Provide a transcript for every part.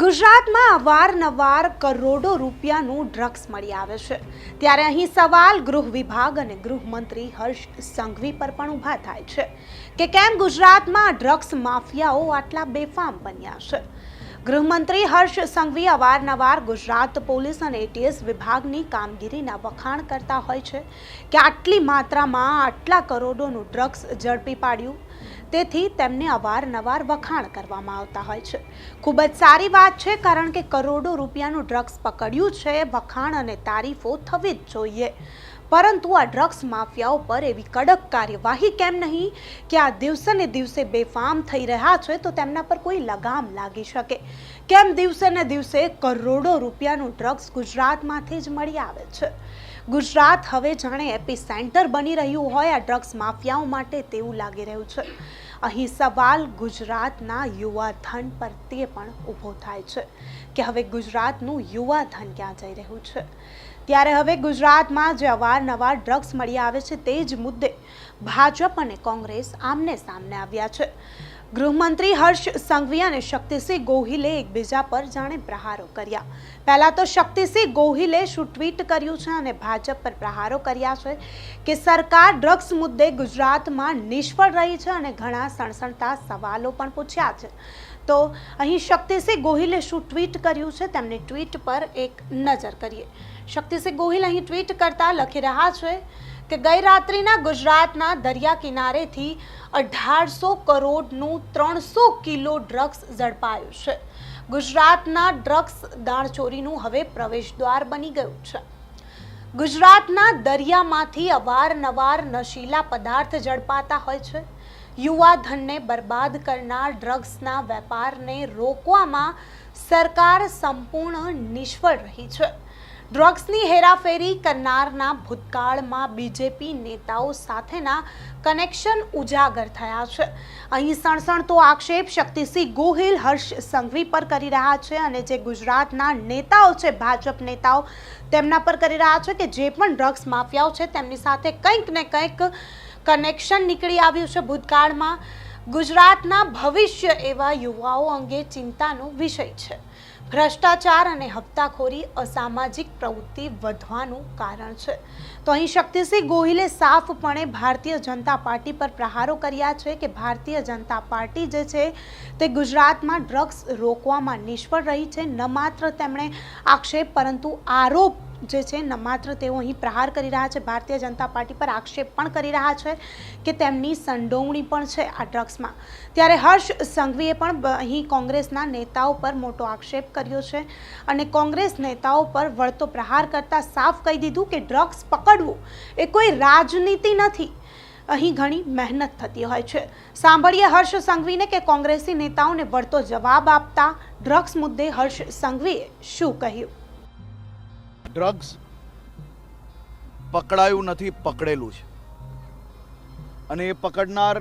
ગુજરાતમાં અવારનવાર કરોડો રૂપિયાનું ડ્રગ્સ મળી આવે છે. ત્યારે અહીં સવાલ ગૃહ વિભાગ અને ગૃહમંત્રી હર્ષ સંઘવી પર પણ ઊભા થાય છે કે કેમ ગુજરાતમાં ડ્રગ્સ માફિયાઓ આટલા બેફામ બન્યા છે? ગૃહમંત્રી હર્ષ સંઘવી અવારનવાર ગુજરાત પોલીસ અને એટીએસ વિભાગની કામગીરીના વખાણ કરતા હોય છે કે આટલી માત્રામાં આટલા કરોડોનું ડ્રગ્સ ઝડપી પાડ્યું? તેથી તેમને અવારનવાર વખાણ કરવામાં આવતા હોય છે. ખૂબ જ સારી વાત છે, કારણ કે કરોડો રૂપિયાનું ડ્રગ્સ પકડ્યું છે, વખાણ અને તારીફો થવી જ જોઈએ. પરંતુ આ ડ્રગ્સ માફિયાઓ પર એવી કડક કાર્યવાહી કેમ નહીં કે આ દિવસે ને દિવસે બેફામ થઈ રહ્યા છે, તો તેમના પર કોઈ લગામ લાગી શકે? કેમ દિવસે ને દિવસે કરોડો રૂપિયાનું ડ્રગ્સ ગુજરાતમાંથી જ મળી આવે છે? ગુજરાત હવે જાણે એપી સેન્ટર બની રહ્યું હોય આ ડ્રગ્સ માફિયાઓ માટે તેવું લાગી રહ્યું છે. અહીં સવાલ ગુજરાતના યુવા ધન પર તે પણ ઊભો થાય છે કે હવે ગુજરાતનું યુવા ધન ક્યાં જઈ રહ્યું છે? ત્યારે હવે ગુજરાતમાં જે અવારનવાર ડ્રગ્સ મળી આવે છે તે જ મુદ્દે ભાજપ અને કોંગ્રેસ આમને સામને આવ્યા છે. ગૃહમંત્રી હર્ષ સંઘવી અને શક્તિસિંહ ગોહિલે એકબીજા પર જાણે પ્રહારો કર્યા. પહેલાં તો શક્તિસિંહ ગોહિલે શું ટ્વીટ કર્યું છે અને ભાજપ પર પ્રહારો કર્યા છે કે સરકાર ડ્રગ્સ મુદ્દે ગુજરાતમાં નિષ્ફળ રહી છે અને ઘણા સણસણતા સવાલો પણ પૂછ્યા છે. તો અહીં શક્તિસિંહ ગોહિલે શું ટ્વીટ કર્યું છે? તેમની ટ્વીટ પર એક નજર કરીએ. શક્તિસિંહ ગોહિલ અહીં ટ્વીટ કરતા લખી રહ્યા છે કે ગઈ રાત્રિના ગુજરાતના દરિયા કિનારેથી અઢારસો કરોડનું ત્રણસો કિલો ડ્રગ્સ ઝડપાયું છે. ગુજરાતના ડ્રગ્સ દાણચોરીનું હવે પ્રવેશદ્વાર બની ગયું છે. ગુજરાતના દરિયામાંથી અવારનવાર નશીલા પદાર્થ ઝડપાતા હોય છે. યુવા ધનને બરબાદ કરનાર ડ્રગ્સના વેપારને રોકવામાં સરકાર સંપૂર્ણ નિષ્ફળ રહી છે. ડ્રગ્સની હેરાફેરી કરનારના ભૂતકાળમાં બીજેપી નેતાઓ સાથેના કનેક્શન ઉજાગર થયા છે. અહીં સણસણતો આક્ષેપ શક્તિસિંહ ગોહિલ, હર્ષ સંઘવી પર કરી રહ્યા છે અને જે ગુજરાતના નેતાઓ છે, ભાજપ નેતાઓ, તેમના પર કરી રહ્યા છે કે જે પણ ડ્રગ્સ માફિયાઓ છે, તેમની સાથે કંઈક ને કંઈક કનેક્શન નીકળી આવ્યું છે ભૂતકાળમાં. ગુજરાતના ભવિષ્ય એવા યુવાઓ અંગે ચિંતાનો વિષય છે. ભ્રષ્ટાચાર અને હપ્તાખોરી અસામાજિક પ્રવૃત્તિ વધવાનું કારણ છે. તો અહીં શક્તિસિંહ ગોહિલે સાફપણે ભારતીય જનતા પાર્ટી પર પ્રહારો કર્યા છે કે ભારતીય જનતા પાર્ટી જે છે તે ગુજરાતમાં ડ્રગ્સ રોકવામાં નિષ્ફળ રહી છે. ન માત્ર તેમણે આક્ષેપ, પરંતુ આરોપ જે છે, ન માત્ર તેઓ અહીં પ્રહાર કરી રહ્યા છે, ભારતીય જનતા પાર્ટી પર આક્ષેપ પણ કરી રહ્યા છે કે તેમની સંડોવણી પણ છે આ ડ્રગ્સમાં. ત્યારે હર્ષ સંઘવીએ પણ અહીં કોંગ્રેસના નેતાઓ પર મોટો આક્ષેપ કર્યો છે અને કોંગ્રેસ નેતાઓ પર વળતો પ્રહાર કરતાં સાફ કહી દીધું કે ડ્રગ્સ પકડવું એ કોઈ રાજનીતિ નથી. અહીં ઘણી મહેનત થતી હોય છે. સાંભળીએ હર્ષ સંઘવીને કે કોંગ્રેસી નેતાઓને વળતો જવાબ આપતા ડ્રગ્સ મુદ્દે હર્ષ સંઘવીએ શું કહ્યું? ડ્રગ્સ પકડાયું નથી, પકડેલું છે. અને એ પકડનાર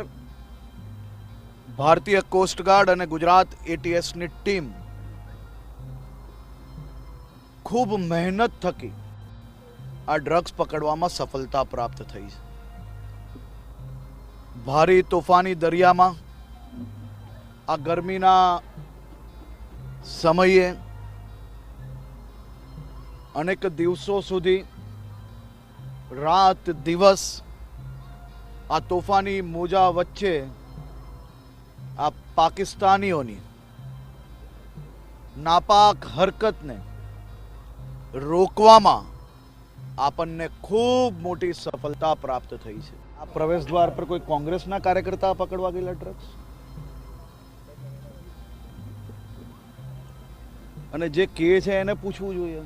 ભારતીય કોસ્ટગાર્ડ અને ગુજરાત એટીએસની ટીમ ખૂબ મહેનત થકી આ ડ્રગ્સ પકડવામાં સફળતા પ્રાપ્ત થઈ છે. ભારે તોફાની દરિયામાં આ ગરમીના સમયે અનેક દિવસો સુધી રાત દિવસ આ તોફાની મોજા વચ્ચે આ પાકિસ્તાનીઓની નાપાક હરકતને રોકવામાં આપણને ખૂબ મોટી સફળતા પ્રાપ્ત થઈ છે. આ પ્રવેશ દ્વાર પર કોઈ કોંગ્રેસના કાર્યકર્તા પકડવા ગયેલા ડ્રગ્સ અને જે કે છે એને પૂછવું જોઈએ.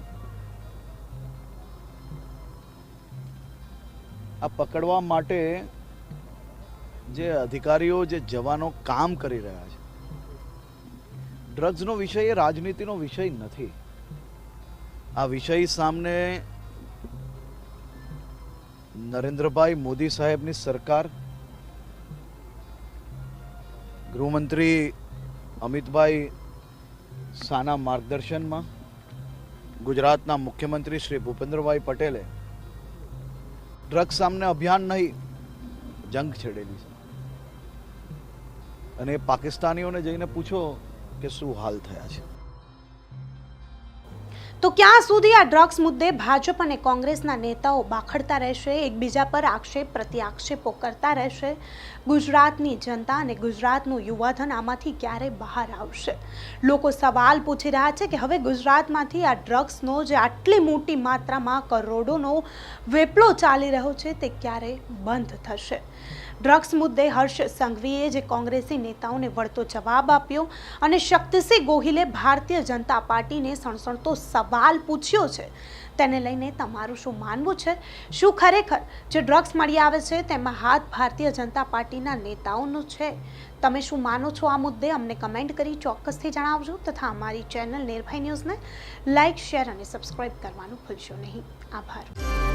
આ પકડવા માટે જે અધિકારીઓ, જે જવાનો કામ કરી રહ્યા છે. ડ્રગ્સનો વિષય એ રાજનીતિનો વિષય નથી. આ વિષય સામે નરેન્દ્રભાઈ મોદી સાહેબની સરકાર, ગૃહમંત્રી અમિતભાઈ શાના માર્ગદર્શનમાં, ગુજરાતના મુખ્યમંત્રી શ્રી ભૂપેન્દ્રભાઈ પટેલે ડ્રગ્સ સામને અભિયાન નહીં, જંગ છેડેલી છે. અને પાકિસ્તાનીઓને જઈને પૂછો કે શું હાલ થયા છે. તો ક્યાં સુધી આ ડ્રગ્સ મુદ્દે ભાજપ અને કોંગ્રેસના નેતાઓ બાખડતા રહેશે? એકબીજા પર આક્ષેપ પ્રતિ આક્ષેપો કરતા રહેશે? ગુજરાતની જનતા અને ગુજરાતનું યુવાધન આમાંથી ક્યારે બહાર આવશે? લોકો સવાલ પૂછી રહ્યા છે કે હવે ગુજરાતમાંથી આ ડ્રગ્સનો જે આટલી મોટી માત્રામાં કરોડોનો વેપલો ચાલી રહ્યો છે તે ક્યારે બંધ થશે? ડ્રગ્સ મુદ્દે હર્ષ સંઘવીએ જે કોંગ્રેસી નેતાઓને વળતો જવાબ આપ્યો અને શક્તિસિંહ ગોહિલે ભારતીય જનતા પાર્ટીને સણસણતો સવાલ પૂછ્યો છે. તેને લઈને તમારું શું માનવું છે? શું ખરેખર જે ડ્રગ્સ મળી આવે છે તેમાં હાથ ભારતીય જનતા પાર્ટીના નેતાઓનો છે? તમે શું માનો છો આ મુદ્દે? અમને કમેન્ટ કરી ચોક્કસથી જણાવજો તથા અમારી ચેનલ નિર્ભય ન્યૂઝને લાઇક શેર અને સબસ્ક્રાઇબ કરવાનું ભૂલશો નહીં. આભાર.